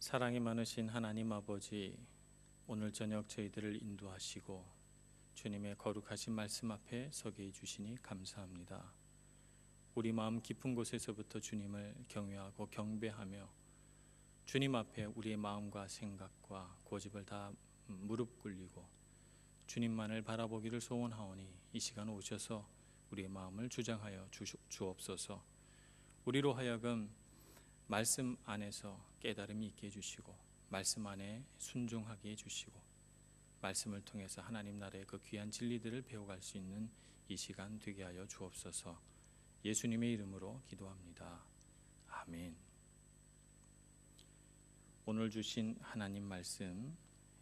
사랑이 많으신 하나님 아버지, 오늘 저녁 저희들을 인도하시고 주님의 거룩하신 말씀 앞에 서게 해주시니 감사합니다. 우리 마음 깊은 곳에서부터 주님을 경외하고 경배하며 주님 앞에 우리의 마음과 생각과 고집을 다 무릎 꿇리고 주님만을 바라보기를 소원하오니 이 시간 오셔서 우리의 마음을 주장하여 주옵소서. 우리로 하여금 말씀 안에서 깨달음이 있게 해주시고 말씀 안에 순종하게 해주시고 말씀을 통해서 하나님 나라의 그 귀한 진리들을 배워갈 수 있는 이 시간 되게 하여 주옵소서 예수님의 이름으로 기도합니다. 아멘. 오늘 주신 하나님 말씀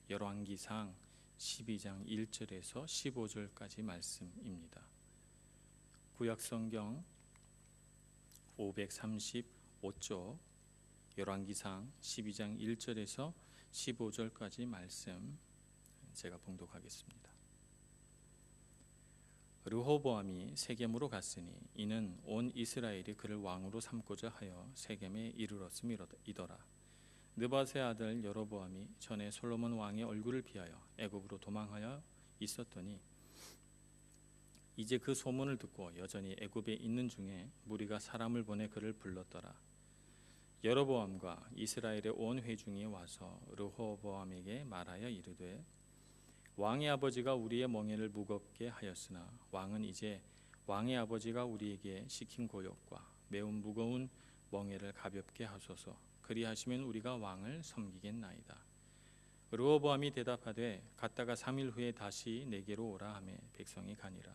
열왕기상 12장 1절에서 15절까지 말씀입니다. 구약 성경 535쪽 열왕기상 12장 1절에서 15절까지 말씀 제가 봉독하겠습니다. 르호보암이 세겜으로 갔으니 이는 온 이스라엘이 그를 왕으로 삼고자 하여 세겜에 이르렀음이더라. 느바세 아들 여로보암이 전에 솔로몬 왕의 얼굴을 피하여 애굽으로 도망하여 있었더니 이제 그 소문을 듣고 여전히 애굽에 있는 중에 무리가 사람을 보내 그를 불렀더라. 여로보암과 이스라엘의 온 회중이 와서 르호보암에게 말하여 이르되 왕의 아버지가 우리의 멍에를 무겁게 하였으나 왕은 이제 왕의 아버지가 우리에게 시킨 고역과 매우 무거운 멍에를 가볍게 하소서 그리하시면 우리가 왕을 섬기겠나이다. 르호보암이 대답하되 갔다가 3일 후에 다시 내게로 오라 하매 백성이 가니라.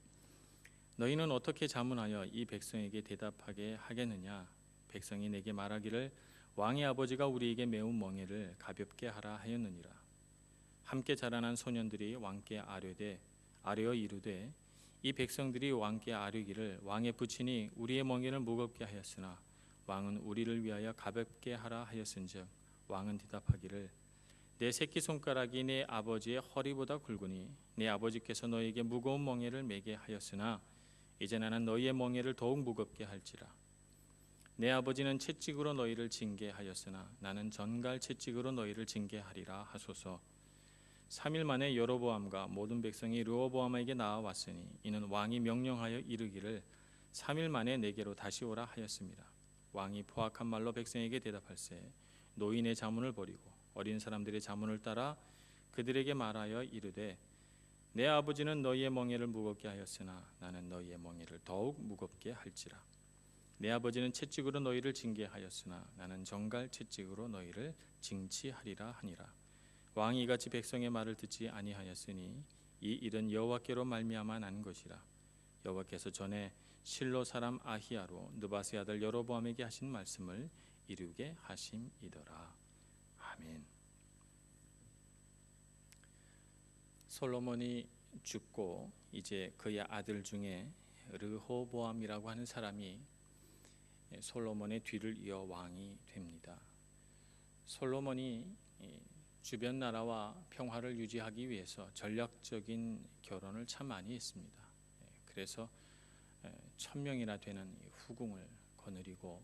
너희는 어떻게 자문하여 이 백성에게 대답하게 하겠느냐? 백성이 내게 말하기를 왕의 아버지가 우리에게 매운 멍에를 가볍게 하라 하였느니라. 함께 자라난 소년들이 왕께 아뢰되 아뢰어 이르되 이 백성들이 왕께 아뢰기를 왕의 부친이 우리의 멍에를 무겁게 하였으나 왕은 우리를 위하여 가볍게 하라 하였은즉 왕은 대답하기를 내 새끼 손가락이 내 아버지의 허리보다 굵으니 내 아버지께서 너에게 무거운 멍에를 매게 하였으나 이제 나는 너희의 멍에를 더욱 무겁게 할지라. 내 아버지는 채찍으로 너희를 징계하였으나 나는 전갈 채찍으로 너희를 징계하리라 하소서. 3일 만에 여로보암과 모든 백성이 르호보암에게 나와왔으니 이는 왕이 명령하여 이르기를 3일 만에 내게로 다시 오라 하였습니다. 왕이 포악한 말로 백성에게 대답할세 노인의 자문을 버리고 어린 사람들의 자문을 따라 그들에게 말하여 이르되 내 아버지는 너희의 멍에를 무겁게 하였으나 나는 너희의 멍에를 더욱 무겁게 할지라. 내 아버지는 채찍으로 너희를 징계하였으나 나는 정갈 채찍으로 너희를 징치하리라 하니라. 왕이 이같이 백성의 말을 듣지 아니하였으니 이 일은 여호와께로 말미암아 난 것이라. 여호와께서 전에 실로 사람 아히야로 느바세 아들 여로보암에게 하신 말씀을 이루게 하심이더라. 아멘. 솔로몬이 죽고 이제 그의 아들 중에 르호보암이라고 하는 사람이 솔로몬의 뒤를 이어 왕이 됩니다. 솔로몬이 주변 나라와 평화를 유지하기 위해서 전략적인 결혼을 참 많이 했습니다. 그래서 천 명이나 되는 후궁을 거느리고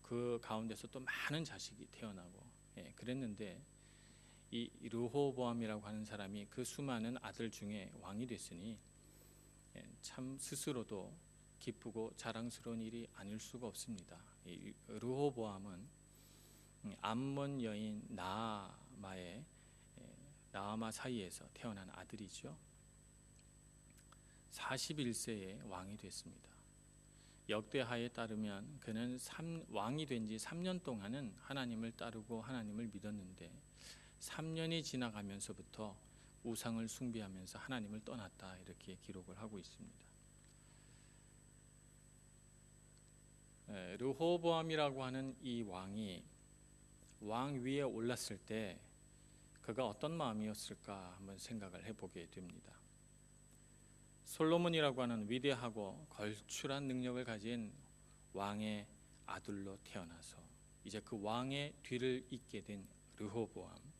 그 가운데서 또 많은 자식이 태어나고 그랬는데 이 르호보암이라고 하는 사람이 그 수많은 아들 중에 왕이 됐으니 예, 참 스스로도 기쁘고 자랑스러운 일이 아닐 수가 없습니다. 이 르호보암은 암몬 여인 나아마의 예, 나아마 사이에서 태어난 아들이죠. 41세에 왕이 됐습니다. 역대하에 따르면 그는 3, 왕이 된 지 3년 동안은 하나님을 따르고 하나님을 믿었는데 3년이 지나가면서부터 우상을 숭배하면서 하나님을 떠났다 이렇게 기록을 하고 있습니다. 르호보암이라고 하는 이 왕이 왕 위에 올랐을 때 그가 어떤 마음이었을까 한번 생각을 해보게 됩니다. 솔로몬이라고 하는 위대하고 걸출한 능력을 가진 왕의 아들로 태어나서 이제 그 왕의 뒤를 잇게 된 르호보암.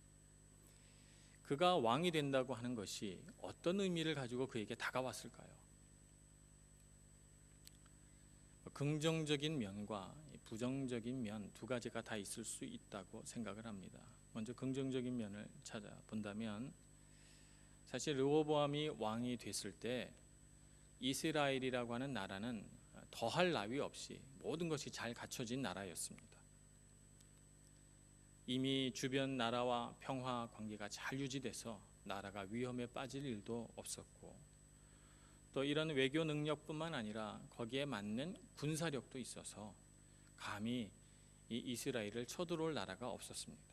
그가 왕이 된다고 하는 것이 어떤 의미를 가지고 그에게 다가왔을까요? 긍정적인 면과 부정적인 면 두 가지가 다 있을 수 있다고 생각을 합니다. 먼저 긍정적인 면을 찾아본다면 사실 르호보암이 왕이 됐을 때 이스라엘이라고 하는 나라는 더할 나위 없이 모든 것이 잘 갖춰진 나라였습니다. 이미 주변 나라와 평화 관계가 잘 유지돼서 나라가 위험에 빠질 일도 없었고 또 이런 외교 능력뿐만 아니라 거기에 맞는 군사력도 있어서 감히 이 이스라엘을 쳐들어올 나라가 없었습니다.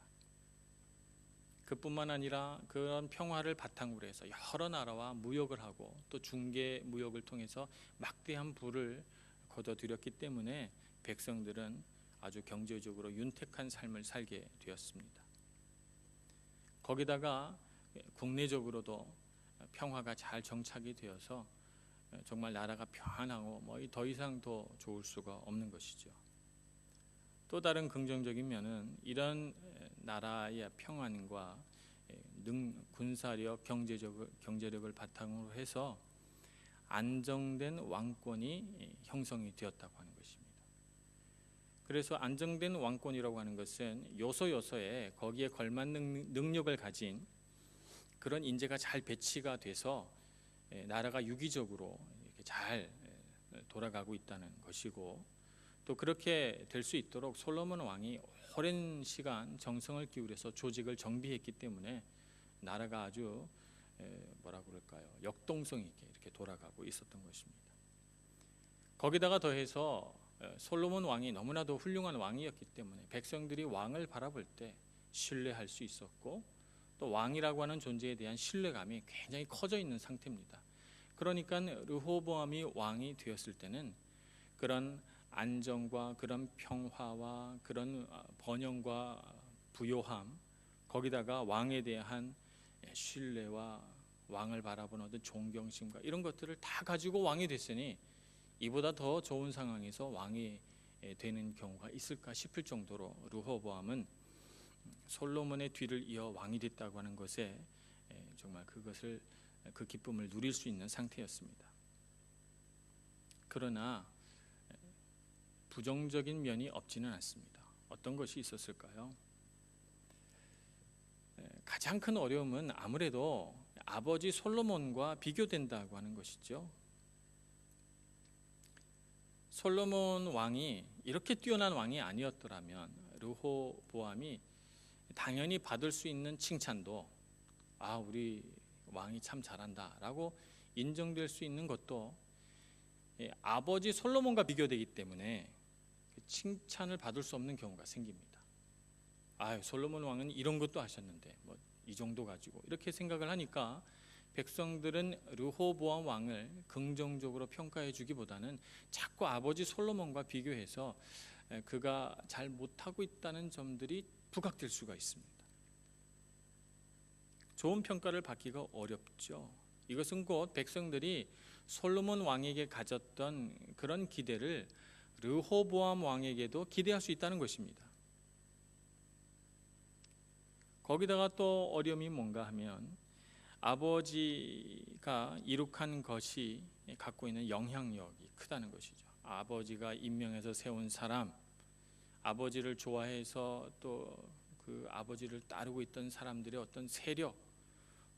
그뿐만 아니라 그런 평화를 바탕으로 해서 여러 나라와 무역을 하고 또 중개 무역을 통해서 막대한 부를 거둬들였기 때문에 백성들은 아주 경제적으로 윤택한 삶을 살게 되었습니다. 거기다가 국내적으로도 평화가 잘 정착이 되어서 정말 나라가 편하고 뭐 더 이상 더 좋을 수가 없는 것이죠. 또 다른 긍정적인 면은 이런 나라의 평안과 능 군사력, 경제적 경제력을 바탕으로 해서 안정된 왕권이 형성이 되었다고 하는. 그래서 안정된 왕권이라고 하는 것은 요소 요소에 거기에 걸맞는 능력을 가진 그런 인재가 잘 배치가 돼서 나라가 유기적으로 이렇게 잘 돌아가고 있다는 것이고 또 그렇게 될 수 있도록 솔로몬 왕이 오랜 시간 정성을 기울여서 조직을 정비했기 때문에 나라가 아주 뭐라 그럴까요 역동성 있게 이렇게 돌아가고 있었던 것입니다. 거기다가 더해서 솔로몬 왕이 너무나도 훌륭한 왕이었기 때문에 백성들이 왕을 바라볼 때 신뢰할 수 있었고 또 왕이라고 하는 존재에 대한 신뢰감이 굉장히 커져 있는 상태입니다. 그러니까 르호보암이 왕이 되었을 때는 그런 안정과 그런 평화와 그런 번영과 부요함 거기다가 왕에 대한 신뢰와 왕을 바라보는 어떤 존경심과 이런 것들을 다 가지고 왕이 됐으니 이보다 더 좋은 상황에서 왕이 되는 경우가 있을까 싶을 정도로 르호보암은 솔로몬의 뒤를 이어 왕이 됐다고 하는 것에 정말 그것을 그 기쁨을 누릴 수 있는 상태였습니다. 그러나 부정적인 면이 없지는 않습니다. 어떤 것이 있었을까요? 가장 큰 어려움은 아무래도 아버지 솔로몬과 비교된다고 하는 것이죠. 솔로몬 왕이 이렇게 뛰어난 왕이 아니었더라면 르호보암이 당연히 받을 수 있는 칭찬도 아 우리 왕이 참 잘한다라고 인정될 수 있는 것도 아버지 솔로몬과 비교되기 때문에 그 칭찬을 받을 수 없는 경우가 생깁니다. 아 솔로몬 왕은 이런 것도 하셨는데 뭐 이 정도 가지고 이렇게 생각을 하니까 백성들은 르호보암 왕을 긍정적으로 평가해 주기보다는 자꾸 아버지 솔로몬과 비교해서 그가 잘 못하고 있다는 점들이 부각될 수가 있습니다. 좋은 평가를 받기가 어렵죠. 이것은 곧 백성들이 솔로몬 왕에게 가졌던 그런 기대를 르호보암 왕에게도 기대할 수 있다는 것입니다. 거기다가 또 어려움이 뭔가 하면 아버지가 이룩한 것이 갖고 있는 영향력이 크다는 것이죠. 아버지가 임명해서 세운 사람, 아버지를 좋아해서 또 그 아버지를 따르고 있던 사람들의 어떤 세력,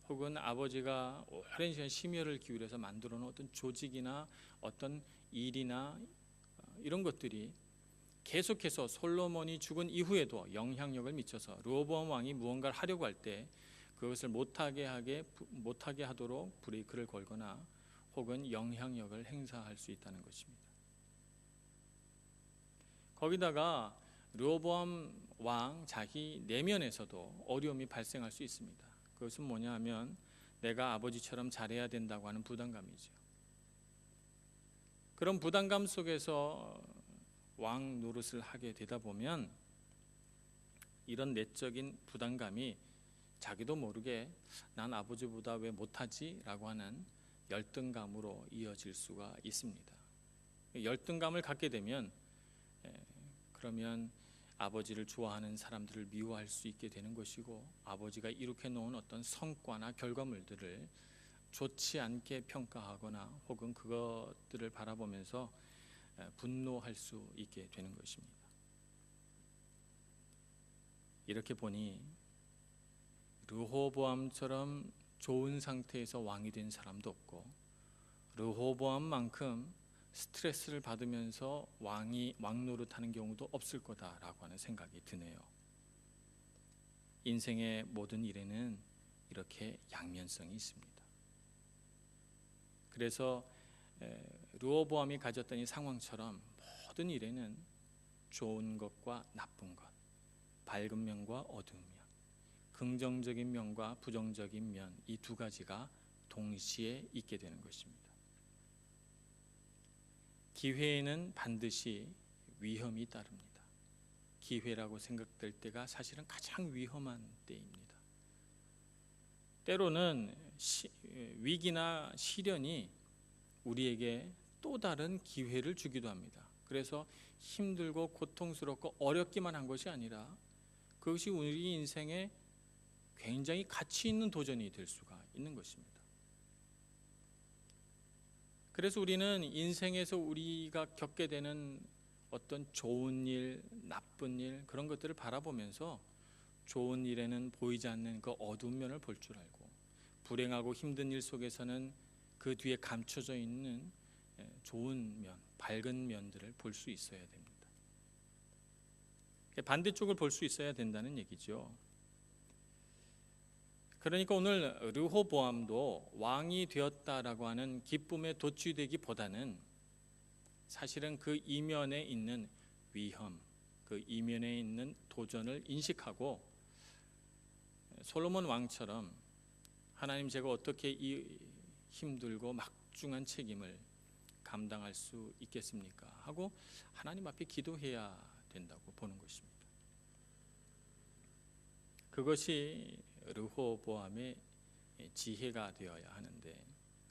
혹은 아버지가 오랜 시간 심혈을 기울여서 만들어 놓은 어떤 조직이나 어떤 일이나 이런 것들이 계속해서 솔로몬이 죽은 이후에도 영향력을 미쳐서 르호보암 왕이 무언가를 하려고 할 때 그것을 못하게 하게 못하게 하도록 브레이크를 걸거나 혹은 영향력을 행사할 수 있다는 것입니다. 거기다가 르호보암 왕 자기 내면에서도 어려움이 발생할 수 있습니다. 그것은 뭐냐 하면 내가 아버지처럼 잘해야 된다고 하는 부담감이죠. 그런 부담감 속에서 왕 노릇을 하게 되다 보면 이런 내적인 부담감이 자기도 모르게 난 아버지보다 왜 못하지 라고 하는 열등감으로 이어질 수가 있습니다. 열등감을 갖게 되면 에, 그러면 아버지를 좋아하는 사람들을 미워할 수 있게 되는 것이고 아버지가 이룩해 놓은 어떤 성과나 결과물들을 좋지 않게 평가하거나 혹은 그것들을 바라보면서 에, 분노할 수 있게 되는 것입니다. 이렇게 보니 르호보암처럼 좋은 상태에서 왕이 된 사람도 없고 르호보암만큼 스트레스를 받으면서 왕이 왕 노릇하는 경우도 없을 거다라고 하는 생각이 드네요. 인생의 모든 일에는 이렇게 양면성이 있습니다. 그래서 르호보암이 가졌던 이 상황처럼 모든 일에는 좋은 것과 나쁜 것, 밝은 면과 어두운 면, 긍정적인 면과 부정적인 면 이 두 가지가 동시에 있게 되는 것입니다. 기회에는 반드시 위험이 따릅니다. 기회라고 생각될 때가 사실은 가장 위험한 때입니다. 때로는 시, 위기나 시련이 우리에게 또 다른 기회를 주기도 합니다. 그래서 힘들고 고통스럽고 어렵기만 한 것이 아니라 그것이 우리 인생에 굉장히 가치 있는 도전이 될 수가 있는 것입니다. 그래서 우리는 인생에서 우리가 겪게 되는 어떤 좋은 일, 나쁜 일 그런 것들을 바라보면서 좋은 일에는 보이지 않는 그 어두운 면을 볼 줄 알고 불행하고 힘든 일 속에서는 그 뒤에 감춰져 있는 좋은 면, 밝은 면들을 볼 수 있어야 됩니다. 반대쪽을 볼 수 있어야 된다는 얘기죠. 그러니까 오늘 르호보암도 왕이 되었다라고 하는 기쁨에 도취되기보다는 사실은 그 이면에 있는 위험, 그 이면에 있는 도전을 인식하고 솔로몬 왕처럼 하나님 제가 어떻게 이 힘들고 막중한 책임을 감당할 수 있겠습니까? 하고 하나님 앞에 기도해야 된다고 보는 것입니다. 그것이 르호보암의 지혜가 되어야 하는데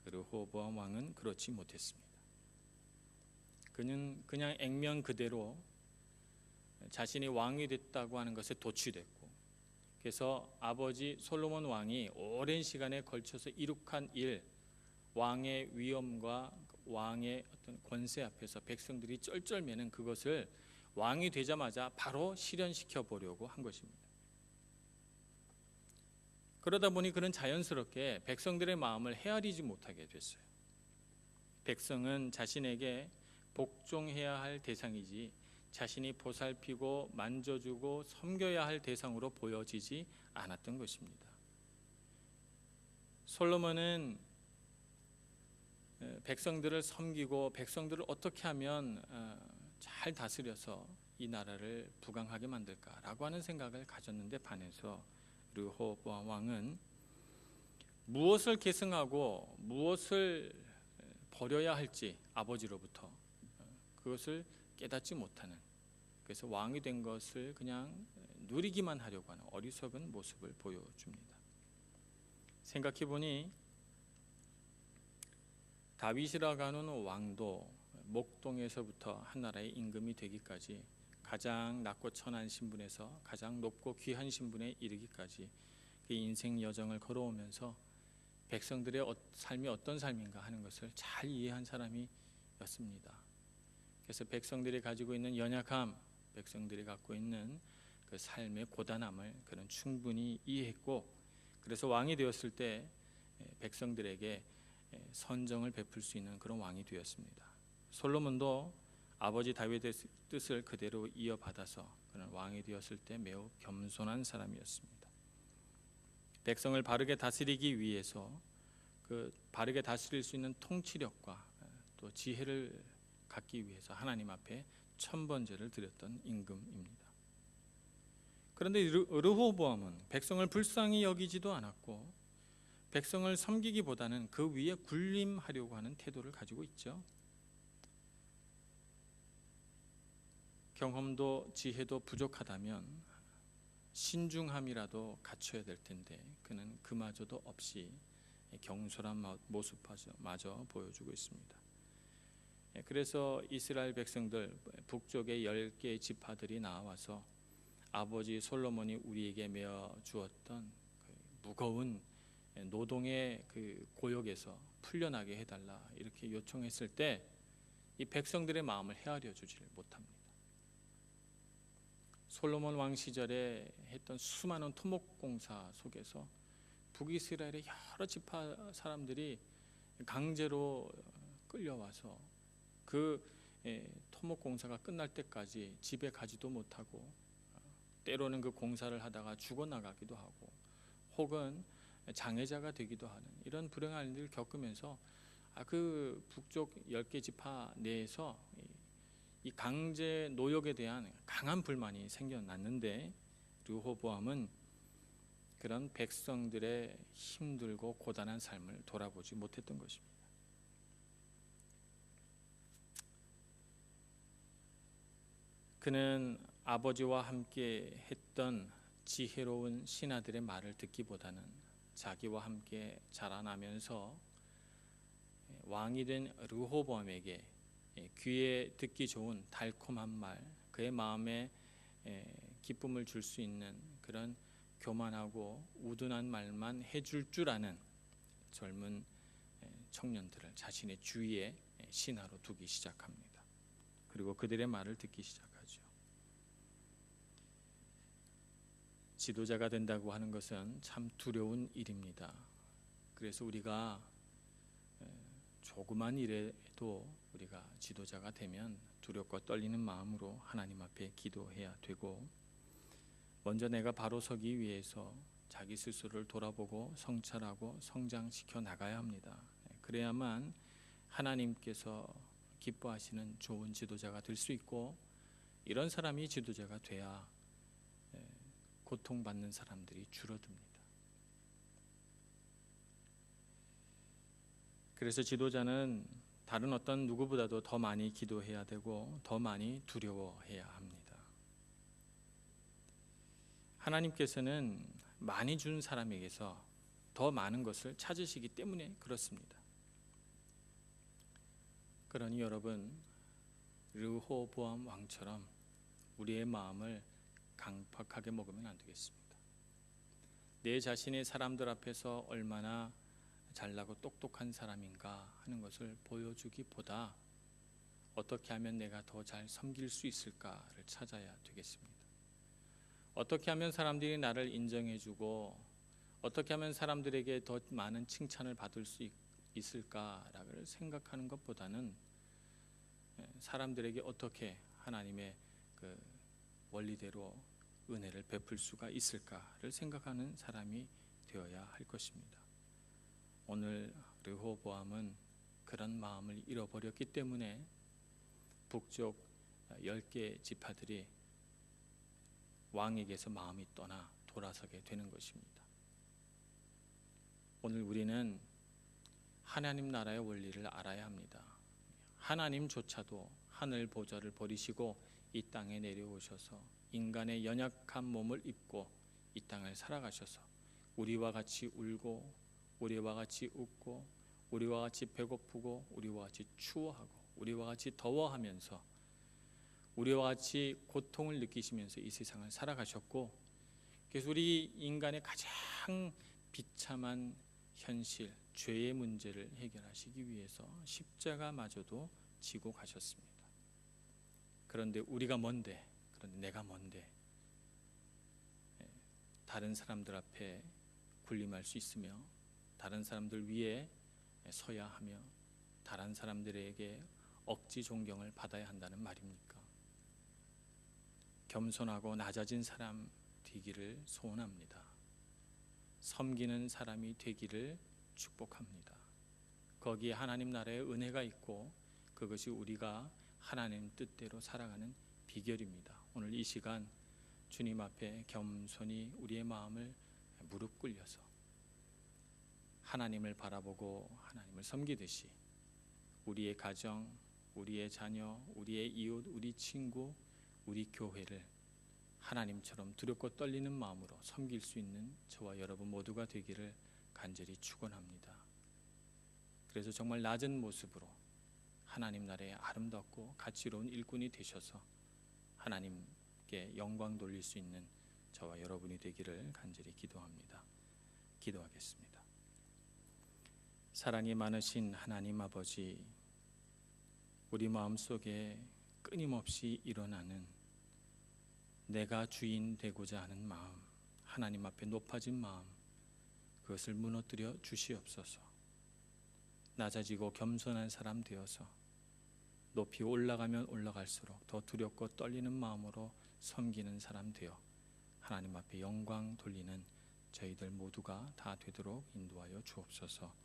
르호보암 왕은 그렇지 못했습니다. 그는 그냥 액면 그대로 자신이 왕이 됐다고 하는 것에 도취됐고 그래서 아버지 솔로몬 왕이 오랜 시간에 걸쳐서 이룩한 일 왕의 위엄과 왕의 어떤 권세 앞에서 백성들이 쩔쩔매는 그것을 왕이 되자마자 바로 실현시켜 보려고 한 것입니다. 그러다 보니 그는 자연스럽게 백성들의 마음을 헤아리지 못하게 됐어요. 백성은 자신에게 복종해야 할 대상이지 자신이 보살피고 만져주고 섬겨야 할 대상으로 보여지지 않았던 것입니다. 솔로몬은 백성들을 섬기고 백성들을 어떻게 하면 어, 잘 다스려서 이 나라를 부강하게 만들까라고 하는 생각을 가졌는데 반해서 르호보암 왕은 무엇을 계승하고 무엇을 버려야 할지 아버지로부터 그것을 깨닫지 못하는 그래서 왕이 된 것을 그냥 누리기만 하려고 하는 어리석은 모습을 보여줍니다. 생각해 보니 다윗이라고 하는 왕도 목동에서부터 한 나라의 임금이 되기까지 가장 낮고 천한 신분에서 가장 높고 귀한 신분에 이르기까지 그 인생 여정을 걸어오면서 백성들의 어, 삶이 어떤 삶인가 하는 것을 잘 이해한 사람이었습니다. 그래서 백성들이 가지고 있는 연약함, 백성들이 갖고 있는 그 삶의 고단함을 그는 충분히 이해했고 그래서 왕이 되었을 때 백성들에게 선정을 베풀 수 있는 그런 왕이 되었습니다. 솔로몬도 아버지 다윗의 뜻을 그대로 이어받아서 그는 왕이 되었을 때 매우 겸손한 사람이었습니다. 백성을 바르게 다스리기 위해서 그 바르게 다스릴 수 있는 통치력과 또 지혜를 갖기 위해서 하나님 앞에 천번제를 드렸던 임금입니다. 그런데 르호보암은 백성을 불쌍히 여기지도 않았고 백성을 섬기기보다는 그 위에 군림하려고 하는 태도를 가지고 있죠. 경험도 지혜도 부족하다면 신중함이라도 갖춰야 될 텐데 그는 그마저도 없이 경솔한 마- 모습마저 보여주고 있습니다. 예, 그래서 이스라엘 백성들 북쪽의 열 개의 지파들이 나와서 아버지 솔로몬이 우리에게 메어 주었던 그 무거운 노동의 그 고역에서 풀려나게 해달라 이렇게 요청했을 때 이 백성들의 마음을 헤아려 주지를 못합니다. 솔로몬 왕 시절에 했던 수많은 토목 공사 속에서 북이스라엘의 여러 지파 사람들이 강제로 끌려와서 그 예, 토목 공사가 끝날 때까지 집에 가지도 못하고 어, 때로는 그 공사를 하다가 죽어 나가기도 하고 혹은 장애자가 되기도 하는 이런 불행한 일을 겪으면서 아, 그 북쪽 열개 지파 내에서 이- 이 강제 노역에 대한 강한 불만이 생겨났는데 르호보암은 그런 백성들의 힘들고 고단한 삶을 돌아보지 못했던 것입니다. 그는 아버지와 함께 했던 지혜로운 신하들의 말을 듣기보다는 자기와 함께 자라나면서 왕이 된 르호보암에게 귀에 듣기 좋은 달콤한 말, 그의 마음에 기쁨을 줄 수 있는 그런 교만하고 우둔한 말만 해줄 줄 아는 젊은 청년들을 자신의 주위에 신하로 두기 시작합니다. 그리고 그들의 말을 듣기 시작하죠. 지도자가 된다고 하는 것은 참 두려운 일입니다. 그래서 우리가 조그만 일에도 우리가 지도자가 되면 두렵고 떨리는 마음으로 하나님 앞에 기도해야 되고 먼저 내가 바로 서기 위해서 자기 스스로를 돌아보고 성찰하고 성장시켜 나가야 합니다. 그래야만 하나님께서 기뻐하시는 좋은 지도자가 될 수 있고 이런 사람이 지도자가 돼야 고통받는 사람들이 줄어듭니다. 그래서 지도자는 다른 어떤 누구보다도 더 많이 기도해야 되고 더 많이 두려워해야 합니다. 하나님께서는 많이 준 사람에게서 더 많은 것을 찾으시기 때문에 그렇습니다. 그러니 여러분 르호보암 왕처럼 우리의 마음을 강팍하게 먹으면 안 되겠습니다. 내 자신의 사람들 앞에서 얼마나 잘나고 똑똑한 사람인가 하는 것을 보여주기보다 어떻게 하면 내가 더 잘 섬길 수 있을까를 찾아야 되겠습니다. 어떻게 하면 사람들이 나를 인정해주고 어떻게 하면 사람들에게 더 많은 칭찬을 받을 수 있을까를 생각하는 것보다는 사람들에게 어떻게 하나님의 그 원리대로 은혜를 베풀 수가 있을까를 생각하는 사람이 되어야 할 것입니다. 오늘 르호보암은 그런 마음을 잃어버렸기 때문에 북쪽 열개 지파들이 왕에게서 마음이 떠나 돌아서게 되는 것입니다. 오늘 우리는 하나님 나라의 원리를 알아야 합니다. 하나님조차도 하늘 보좌를 버리시고 이 땅에 내려오셔서 인간의 연약한 몸을 입고 이 땅을 살아가셔서 우리와 같이 울고 우리와 같이 웃고 우리와 같이 배고프고 우리와 같이 추워하고 우리와 같이 더워하면서 우리와 같이 고통을 느끼시면서 이 세상을 살아가셨고 그래서 우리 인간의 가장 비참한 현실 죄의 문제를 해결하시기 위해서 십자가마저도 지고 가셨습니다. 그런데 우리가 뭔데? 그런데 내가 뭔데? 다른 사람들 앞에 군림할 수 있으며 다른 사람들 위에 서야 하며 다른 사람들에게 억지 존경을 받아야 한다는 말입니까? 겸손하고 낮아진 사람 되기를 소원합니다. 섬기는 사람이 되기를 축복합니다. 거기에 하나님 나라의 은혜가 있고 그것이 우리가 하나님 뜻대로 살아가는 비결입니다. 오늘 이 시간 주님 앞에 겸손히 우리의 마음을 무릎 꿇려서 하나님을 바라보고 하나님을 섬기듯이 우리의 가정, 우리의 자녀, 우리의 이웃, 우리 친구, 우리 교회를 하나님처럼 두렵고 떨리는 마음으로 섬길 수 있는 저와 여러분 모두가 되기를 간절히 축원합니다. 그래서 정말 낮은 모습으로 하나님 나라의 아름답고 가치로운 일꾼이 되셔서 하나님께 영광 돌릴 수 있는 저와 여러분이 되기를 간절히 기도합니다. 기도하겠습니다. 사랑이 많으신 하나님 아버지, 우리 마음 속에 끊임없이 일어나는 내가 주인 되고자 하는 마음, 하나님 앞에 높아진 마음, 그것을 무너뜨려 주시옵소서. 낮아지고 겸손한 사람 되어서 높이 올라가면 올라갈수록 더 두렵고 떨리는 마음으로 섬기는 사람 되어 하나님 앞에 영광 돌리는 저희들 모두가 다 되도록 인도하여 주옵소서.